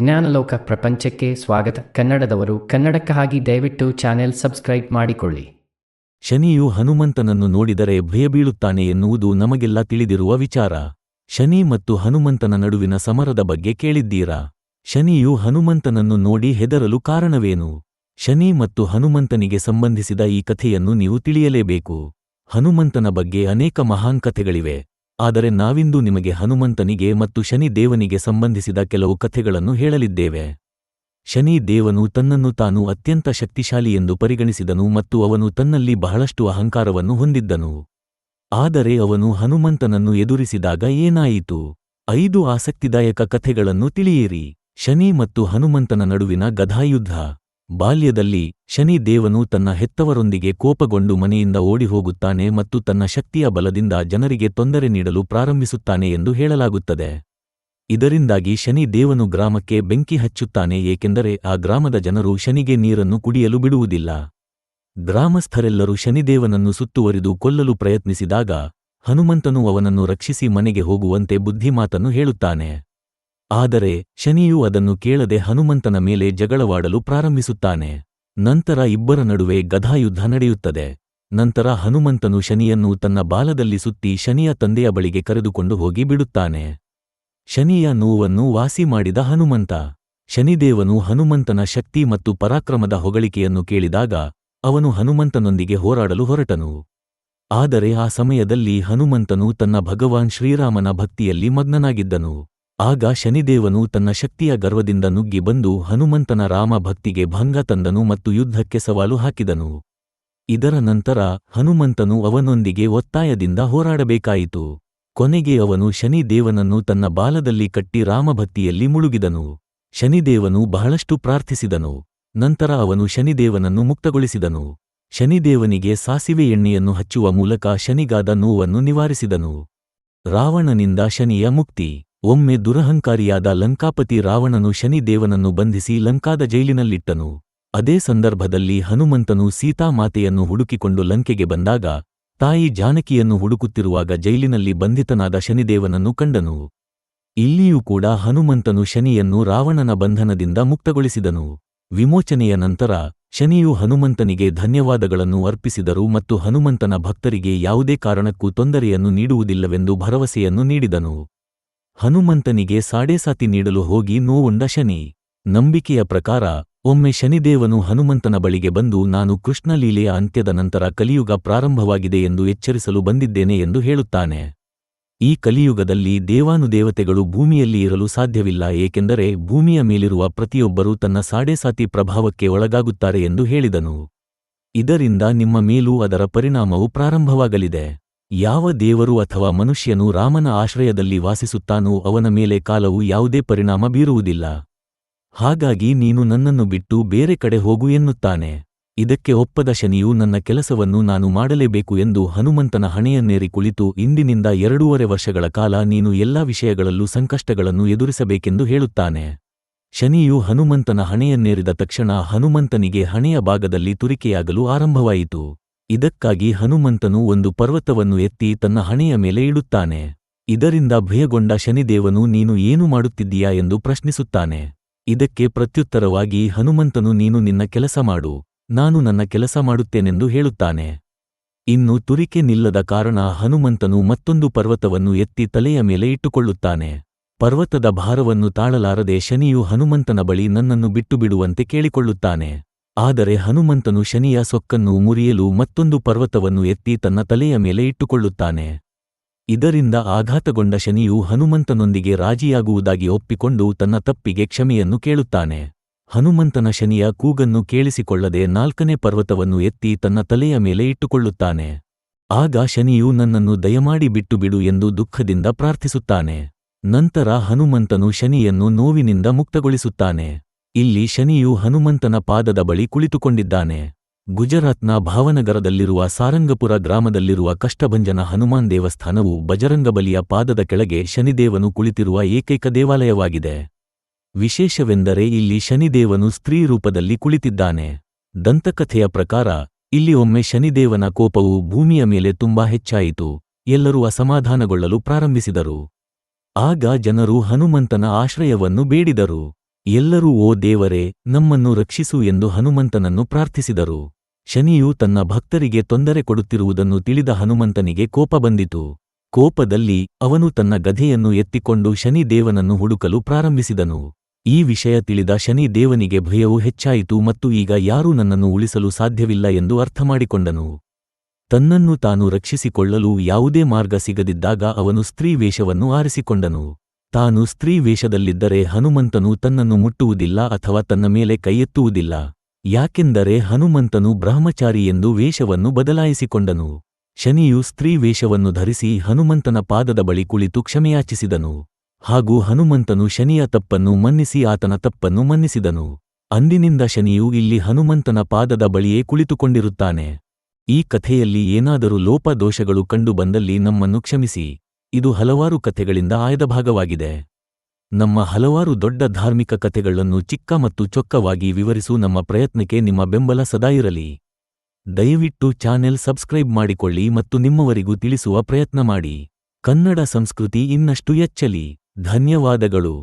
ಜ್ಞಾನಲೋಕ ಪ್ರಪಂಚಕ್ಕೆ ಸ್ವಾಗತ. ಕನ್ನಡದವರು ಕನ್ನಡಕ್ಕಾಗಿ ದಯವಿಟ್ಟು ಚಾನೆಲ್ ಸಬ್ಸ್ಕ್ರೈಬ್ ಮಾಡಿಕೊಳ್ಳಿ. ಶನಿಯು ಹನುಮಂತನನ್ನು ನೋಡಿದರೆ ಭಯಬೀಳುತ್ತಾನೆ ಎನ್ನುವುದು ನಮಗೆಲ್ಲ ತಿಳಿದಿರುವ ವಿಚಾರ. ಶನಿ ಮತ್ತು ಹನುಮಂತನ ನಡುವಿನ ಸಮರದ ಬಗ್ಗೆ ಕೇಳಿದ್ದೀರಾ? ಶನಿಯು ಹನುಮಂತನನ್ನು ನೋಡಿ ಹೆದರಲು ಕಾರಣವೇನು? ಶನಿ ಮತ್ತು ಹನುಮಂತನಿಗೆ ಸಂಬಂಧಿಸಿದ ಈ ಕಥೆಯನ್ನು ನೀವು ತಿಳಿಯಲೇಬೇಕು. ಹನುಮಂತನ ಬಗ್ಗೆ ಅನೇಕ ಮಹಾನ್ ಕಥೆಗಳಿವೆ. ಆದರೆ ನಾವಿಂದು ನಿಮಗೆ ಹನುಮಂತನಿಗೆ ಮತ್ತು ಶನಿ ದೇವನಿಗೆ ಸಂಬಂಧಿಸಿದ ಕೆಲವು ಕಥೆಗಳನ್ನು ಹೇಳಲಿದ್ದೇವೆ. ಶನಿ ದೇವನು ತನ್ನನ್ನು ತಾನು ಅತ್ಯಂತ ಶಕ್ತಿಶಾಲಿ ಎಂದು ಪರಿಗಣಿಸಿದನು ಮತ್ತು ಅವನು ತನ್ನಲ್ಲಿ ಬಹಳಷ್ಟು ಅಹಂಕಾರವನ್ನು ಹೊಂದಿದ್ದನು. ಆದರೆ ಅವನು ಹನುಮಂತನನ್ನು ಎದುರಿಸಿದಾಗ ಏನಾಯಿತು? ಐದು ಆಸಕ್ತಿದಾಯಕ ಕಥೆಗಳನ್ನು ತಿಳಿಯಿರಿ. ಶನಿ ಮತ್ತು ಹನುಮಂತನ ನಡುವಿನ ಗದಾಯುದ್ಧ. ಬಾಲ್ಯದಲ್ಲಿ ಶನಿ ದೇವನು ತನ್ನ ಹೆತ್ತವರೊಂದಿಗೆ ಕೋಪಗೊಂಡು ಮನೆಯಿಂದ ಓಡಿಹೋಗುತ್ತಾನೆ ಮತ್ತು ತನ್ನ ಶಕ್ತಿಯ ಬಲದಿಂದ ಜನರಿಗೆ ತೊಂದರೆ ನೀಡಲು ಪ್ರಾರಂಭಿಸುತ್ತಾನೆ ಎಂದು ಹೇಳಲಾಗುತ್ತದೆ. ಇದರಿಂದಾಗಿ ಶನಿ ದೇವನು ಗ್ರಾಮಕ್ಕೆ ಬೆಂಕಿ ಹಚ್ಚುತ್ತಾನೆ ಏಕೆಂದರೆ ಆ ಗ್ರಾಮದ ಜನರು ಶನಿಗೆ ನೀರನ್ನು ಕುಡಿಯಲು ಬಿಡುವುದಿಲ್ಲ. ಗ್ರಾಮಸ್ಥರೆಲ್ಲರೂ ಶನಿದೇವನನ್ನು ಸುತ್ತುವರಿದು ಕೊಲ್ಲಲು ಪ್ರಯತ್ನಿಸಿದಾಗ ಹನುಮಂತನು ಅವನನ್ನು ರಕ್ಷಿಸಿ ಮನೆಗೆ ಹೋಗುವಂತೆ ಬುದ್ಧಿಮಾತನ್ನು ಹೇಳುತ್ತಾನೆ. ಆದರೆ ಶನಿಯು ಅದನ್ನು ಕೇಳದೆ ಹನುಮಂತನ ಮೇಲೆ ಜಗಳವಾಡಲು ಪ್ರಾರಂಭಿಸುತ್ತಾನೆ. ನಂತರ ಇಬ್ಬರ ನಡುವೆ ಗಧಾಯುದ್ಧ ನಡೆಯುತ್ತದೆ. ನಂತರ ಹನುಮಂತನು ಶನಿಯನ್ನು ತನ್ನ ಬಾಲದಲ್ಲಿ ಸುತ್ತಿ ಶನಿಯ ತಂದೆಯ ಬಳಿಗೆ ಕರೆದುಕೊಂಡು ಹೋಗಿ ಬಿಡುತ್ತಾನೆ. ಶನಿಯ ನೋವನ್ನು ವಾಸಿ ಮಾಡಿದ ಹನುಮಂತ. ಶನಿದೇವನು ಹನುಮಂತನ ಶಕ್ತಿ ಮತ್ತು ಪರಾಕ್ರಮದ ಹೊಗಳಿಕೆಯನ್ನು ಕೇಳಿದಾಗ ಅವನು ಹನುಮಂತನೊಂದಿಗೆ ಹೋರಾಡಲು ಹೊರಟನು. ಆದರೆ ಆ ಸಮಯದಲ್ಲಿ ಹನುಮಂತನು ತನ್ನ ಭಗವಾನ್ ಶ್ರೀರಾಮನ ಭಕ್ತಿಯಲ್ಲಿ ಮಗ್ನನಾಗಿದ್ದನು. ಆಗ ಶನಿದೇವನು ತನ್ನ ಶಕ್ತಿಯ ಗರ್ವದಿಂದ ನುಗ್ಗಿ ಬಂದು ಹನುಮಂತನ ರಾಮ ಭಕ್ತಿಗೆ ಭಂಗ ತಂದನು ಮತ್ತು ಯುದ್ಧಕ್ಕೆ ಸವಾಲು ಹಾಕಿದನು. ಇದರ ನಂತರ ಹನುಮಂತನು ಅವನೊಂದಿಗೆ ಒತ್ತಾಯದಿಂದ ಹೋರಾಡಬೇಕಾಯಿತು. ಕೊನೆಗೆ ಅವನು ಶನಿದೇವನನ್ನು ತನ್ನ ಬಾಲದಲ್ಲಿ ಕಟ್ಟಿ ರಾಮಭಕ್ತಿಯಲ್ಲಿ ಮುಳುಗಿದನು. ಶನಿದೇವನು ಬಹಳಷ್ಟು ಪ್ರಾರ್ಥಿಸಿದನು. ನಂತರ ಅವನು ಶನಿದೇವನನ್ನು ಮುಕ್ತಗೊಳಿಸಿದನು. ಶನಿದೇವನಿಗೆ ಸಾಸಿವೆ ಎಣ್ಣೆಯನ್ನು ಹಚ್ಚುವ ಮೂಲಕ ಶನಿಗಾದ ನೋವನ್ನು ನಿವಾರಿಸಿದನು. ರಾವಣನಿಂದ ಶನಿಯ ಮುಕ್ತಿ. ಒಮ್ಮೆ ದುರಹಂಕಾರಿಯಾದ ಲಂಕಾಪತಿ ರಾವಣನು ಶನಿದೇವನನ್ನು ಬಂಧಿಸಿ ಲಂಕಾದ ಜೈಲಿನಲ್ಲಿಟ್ಟನು. ಅದೇ ಸಂದರ್ಭದಲ್ಲಿ ಹನುಮಂತನು ಸೀತಾಮಾತೆಯನ್ನು ಹುಡುಕಿಕೊಂಡು ಲಂಕೆಗೆ ಬಂದಾಗ, ತಾಯಿ ಜಾನಕಿಯನ್ನು ಹುಡುಕುತ್ತಿರುವಾಗ ಜೈಲಿನಲ್ಲಿ ಬಂಧಿತನಾದ ಶನಿದೇವನನ್ನು ಕಂಡನು. ಇಲ್ಲಿಯೂ ಕೂಡ ಹನುಮಂತನು ಶನಿಯನ್ನು ರಾವಣನ ಬಂಧನದಿಂದ ಮುಕ್ತಗೊಳಿಸಿದನು. ವಿಮೋಚನೆಯ ನಂತರ, ಶನಿಯು ಹನುಮಂತನಿಗೆ ಧನ್ಯವಾದಗಳನ್ನು ಅರ್ಪಿಸಿದರು ಮತ್ತು ಹನುಮಂತನ ಭಕ್ತರಿಗೆ ಯಾವುದೇ ಕಾರಣಕ್ಕೂ ತೊಂದರೆಯನ್ನು ನೀಡುವುದಿಲ್ಲವೆಂದು ಭರವಸೆಯನ್ನು ನೀಡಿದನು. ಹನುಮಂತನಿಗೆ ಸಾಡೇಸಾತಿ ನೀಡಲು ಹೋಗಿ ನೋವುಂಡ ಶನಿ. ನಂಬಿಕೆಯ ಪ್ರಕಾರ, ಒಮ್ಮೆ ಶನಿದೇವನು ಹನುಮಂತನ ಬಳಿಗೆ ಬಂದು, ನಾನು ಕೃಷ್ಣಲೀಲೆಯ ಅಂತ್ಯದ ನಂತರ ಕಲಿಯುಗ ಪ್ರಾರಂಭವಾಗಿದೆ ಎಂದು ಎಚ್ಚರಿಸಲು ಬಂದಿದ್ದೇನೆ ಎಂದು ಹೇಳುತ್ತಾನೆ. ಈ ಕಲಿಯುಗದಲ್ಲಿ ದೇವಾನುದೇವತೆಗಳು ಭೂಮಿಯಲ್ಲಿ ಇರಲು ಸಾಧ್ಯವಿಲ್ಲ, ಏಕೆಂದರೆ ಭೂಮಿಯ ಮೇಲಿರುವ ಪ್ರತಿಯೊಬ್ಬರೂ ತನ್ನ ಸಾಡೇಸಾತಿ ಪ್ರಭಾವಕ್ಕೆ ಒಳಗಾಗುತ್ತಾರೆ ಎಂದು ಹೇಳಿದನು. ಇದರಿಂದ ನಿಮ್ಮ ಮೇಲೂ ಅದರ ಪರಿಣಾಮವು ಪ್ರಾರಂಭವಾಗಲಿದೆ. ಯಾವ ದೇವರು ಅಥವಾ ಮನುಷ್ಯನು ರಾಮನ ಆಶ್ರಯದಲ್ಲಿ ವಾಸಿಸುತ್ತಾನೋ ಅವನ ಮೇಲೆ ಕಾಲವು ಯಾವುದೇ ಪರಿಣಾಮ ಬೀರುವುದಿಲ್ಲ. ಹಾಗಾಗಿ ನೀನು ನನ್ನನ್ನು ಬಿಟ್ಟು ಬೇರೆ ಕಡೆ ಹೋಗು ಎನ್ನುತ್ತಾನೆ. ಇದಕ್ಕೆ ಒಪ್ಪದ ಶನಿಯು ನನ್ನ ಕೆಲಸವನ್ನು ನಾನು ಮಾಡಲೇಬೇಕು ಎಂದು ಹನುಮಂತನ ಹಣೆಯನ್ನೇರಿ ಕುಳಿತು ಇಂದಿನಿಂದ ಎರಡೂವರೆ ವರ್ಷಗಳ ಕಾಲ ನೀನು ಎಲ್ಲಾ ವಿಷಯಗಳಲ್ಲೂ ಸಂಕಷ್ಟಗಳನ್ನು ಎದುರಿಸಬೇಕೆಂದು ಹೇಳುತ್ತಾನೆ. ಶನಿಯು ಹನುಮಂತನ ಹಣೆಯನ್ನೇರಿದ ತಕ್ಷಣ ಹನುಮಂತನಿಗೆ ಹಣೆಯ ಭಾಗದಲ್ಲಿ ತುರಿಕೆಯಾಗಲು ಆರಂಭವಾಯಿತು. ಇದಕ್ಕಾಗಿ ಹನುಮಂತನು ಒಂದು ಪರ್ವತವನ್ನು ಎತ್ತಿ ತನ್ನ ಹಣೆಯ ಮೇಲೆ ಇಡುತ್ತಾನೆ. ಇದರಿಂದ ಭಯಗೊಂಡ ಶನಿದೇವನು, ನೀನು ಏನು ಮಾಡುತ್ತಿದ್ದೀಯಾ ಎಂದು ಪ್ರಶ್ನಿಸುತ್ತಾನೆ. ಇದಕ್ಕೆ ಪ್ರತ್ಯುತ್ತರವಾಗಿ ಹನುಮಂತನು, ನೀನು ನಿನ್ನ ಕೆಲಸ ಮಾಡು. ನಾನು ನನ್ನ ಕೆಲಸ ಮಾಡುತ್ತೇನೆಂದು ಹೇಳುತ್ತಾನೆ. ಇನ್ನು ತುರಿಕೆ ನಿಲ್ಲದ ಕಾರಣ ಹನುಮಂತನು ಮತ್ತೊಂದು ಪರ್ವತವನ್ನು ಎತ್ತಿ ತಲೆಯ ಮೇಲೆ ಇಟ್ಟುಕೊಳ್ಳುತ್ತಾನೆ. ಪರ್ವತದ ಭಾರವನ್ನು ತಾಳಲಾರದೆ ಶನಿಯು ಹನುಮಂತನ ಬಳಿ ನನ್ನನ್ನು ಬಿಟ್ಟುಬಿಡುವಂತೆ ಕೇಳಿಕೊಳ್ಳುತ್ತಾನೆ. ಆದರೆ ಹನುಮಂತನು ಶನಿಯ ಸೊಕ್ಕನ್ನು ಮುರಿಯಲು ಮತ್ತೊಂದು ಪರ್ವತವನ್ನು ಎತ್ತಿ ತನ್ನ ತಲೆಯ ಮೇಲೆ ಇಟ್ಟುಕೊಳ್ಳುತ್ತಾನೆ. ಇದರಿಂದ ಆಘಾತಗೊಂಡ ಶನಿಯು ಹನುಮಂತನೊಂದಿಗೆ ರಾಜಿಯಾಗುವುದಾಗಿ ಒಪ್ಪಿಕೊಂಡು ತನ್ನ ತಪ್ಪಿಗೆ ಕ್ಷಮೆಯನ್ನು ಕೇಳುತ್ತಾನೆ. ಹನುಮಂತನ ಶನಿಯ ಕೂಗನ್ನು ಕೇಳಿಸಿಕೊಳ್ಳದೆ ನಾಲ್ಕನೇ ಪರ್ವತವನ್ನು ಎತ್ತಿ ತನ್ನ ತಲೆಯ ಮೇಲೆ ಇಟ್ಟುಕೊಳ್ಳುತ್ತಾನೆ. ಆಗ ಶನಿಯು ನನ್ನನ್ನು ದಯಮಾಡಿ ಬಿಟ್ಟುಬಿಡು ಎಂದು ದುಃಖದಿಂದ ಪ್ರಾರ್ಥಿಸುತ್ತಾನೆ. ನಂತರ ಹನುಮಂತನು ಶನಿಯನ್ನು ನೋವಿನಿಂದ ಮುಕ್ತಗೊಳಿಸುತ್ತಾನೆ. ಇಲ್ಲಿ ಶನಿಯು ಹನುಮಂತನ ಪಾದದ ಬಳಿ ಕುಳಿತುಕೊಂಡಿದ್ದಾನೆ. ಗುಜರಾತ್ನ ಭಾವನಗರದಲ್ಲಿರುವ ಸಾರಂಗಪುರ ಗ್ರಾಮದಲ್ಲಿರುವ ಕಷ್ಟಭಂಜನ ಹನುಮಾನ್ ದೇವಸ್ಥಾನವು ಬಜರಂಗಬಲಿಯ ಪಾದದ ಕೆಳಗೆ ಶನಿದೇವನು ಕುಳಿತಿರುವ ಏಕೈಕ ದೇವಾಲಯವಾಗಿದೆ. ವಿಶೇಷವೆಂದರೆ ಇಲ್ಲಿ ಶನಿದೇವನು ಸ್ತ್ರೀ ರೂಪದಲ್ಲಿ ಕುಳಿತಿದ್ದಾನೆ. ದಂತಕಥೆಯ ಪ್ರಕಾರ, ಇಲ್ಲಿ ಒಮ್ಮೆ ಶನಿದೇವನ ಕೋಪವು ಭೂಮಿಯ ಮೇಲೆ ತುಂಬಾ ಹೆಚ್ಚಾಯಿತು. ಎಲ್ಲರೂ ಅಸಮಾಧಾನಗೊಳ್ಳಲು ಪ್ರಾರಂಭಿಸಿದರು. ಆಗ ಜನರು ಹನುಮಂತನ ಆಶ್ರಯವನ್ನು ಬೇಡಿದರು. ಎಲ್ಲರೂ, ಓ ದೇವರೇ, ನಮ್ಮನ್ನು ರಕ್ಷಿಸು ಎಂದು ಹನುಮಂತನನ್ನು ಪ್ರಾರ್ಥಿಸಿದರು. ಶನಿಯು ತನ್ನ ಭಕ್ತರಿಗೆ ತೊಂದರೆ ಕೊಡುತ್ತಿರುವುದನ್ನು ತಿಳಿದ ಹನುಮಂತನಿಗೆ ಕೋಪ ಬಂದಿತು. ಕೋಪದಲ್ಲಿ ಅವನು ತನ್ನ ಗಧೆಯನ್ನು ಎತ್ತಿಕೊಂಡು ಶನಿ ದೇವನನ್ನು ಹುಡುಕಲು ಪ್ರಾರಂಭಿಸಿದನು. ಈ ವಿಷಯ ತಿಳಿದ ಶನಿ ದೇವನಿಗೆ ಭಯವು ಹೆಚ್ಚಾಯಿತು ಮತ್ತು ಈಗ ಯಾರೂ ನನ್ನನ್ನು ಉಳಿಸಲು ಸಾಧ್ಯವಿಲ್ಲ ಎಂದು ಅರ್ಥಮಾಡಿಕೊಂಡನು. ತನ್ನನ್ನು ತಾನು ರಕ್ಷಿಸಿಕೊಳ್ಳಲು ಯಾವುದೇ ಮಾರ್ಗ ಸಿಗದಿದ್ದಾಗ ಅವನು ಸ್ತ್ರೀ ವೇಷವನ್ನು ಆರಿಸಿಕೊಂಡನು. ತಾನು ಸ್ತ್ರೀ ವೇಷದಲ್ಲಿದ್ದರೆ ಹನುಮಂತನು ತನ್ನನ್ನು ಮುಟ್ಟುವುದಿಲ್ಲ ಅಥವಾ ತನ್ನ ಮೇಲೆ ಕೈಯೆತ್ತುವುದಿಲ್ಲ. ಯಾಕೆಂದರೆ ಹನುಮಂತನು ಬ್ರಹ್ಮಚಾರಿ ಎಂದು ವೇಷವನ್ನು ಬದಲಾಯಿಸಿಕೊಂಡನು. ಶನಿಯು ಸ್ತ್ರೀ ವೇಷವನ್ನು ಧರಿಸಿ ಹನುಮಂತನ ಪಾದದ ಬಳಿ ಕುಳಿತು ಕ್ಷಮೆಯಾಚಿಸಿದನು. ಹಾಗೂ ಹನುಮಂತನು ಶನಿಯ ತಪ್ಪನ್ನು ಮನ್ನಿಸಿ ಆತನ ತಪ್ಪನ್ನು ಮನ್ನಿಸಿದನು. ಅಂದಿನಿಂದ ಶನಿಯು ಇಲ್ಲಿ ಹನುಮಂತನ ಪಾದದ ಬಳಿಯೇ ಕುಳಿತುಕೊಂಡಿರುತ್ತಾನೆ. ಈ ಕಥೆಯಲ್ಲಿ ಏನಾದರೂ ಲೋಪದೋಷಗಳು ಕಂಡುಬಂದಲ್ಲಿ ನಮ್ಮನ್ನು ಕ್ಷಮಿಸಿ. ಇದು ಹಲವಾರು ಕಥೆಗಳಿಂದ ಆಯ್ದ ಭಾಗವಾಗಿದೆ. ನಮ್ಮ ಹಲವಾರು ದೊಡ್ಡ ಧಾರ್ಮಿಕ ಕಥೆಗಳನ್ನು ಚಿಕ್ಕ ಮತ್ತು ಚೊಕ್ಕವಾಗಿ ವಿವರಿಸು ನಮ್ಮ ಪ್ರಯತ್ನಕ್ಕೆ ನಿಮ್ಮ ಬೆಂಬಲ ಸದಾ ಇರಲಿ. ದಯವಿಟ್ಟು ಚಾನೆಲ್ ಸಬ್ಸ್ಕ್ರೈಬ್ ಮಾಡಿಕೊಳ್ಳಿ ಮತ್ತು ನಿಮ್ಮವರಿಗೂ ತಿಳಿಸುವ ಪ್ರಯತ್ನ ಮಾಡಿ. ಕನ್ನಡ ಸಂಸ್ಕೃತಿ ಇನ್ನಷ್ಟು ಎಚ್ಚಲಿ ಧನ್ಯವಾದಗಳು.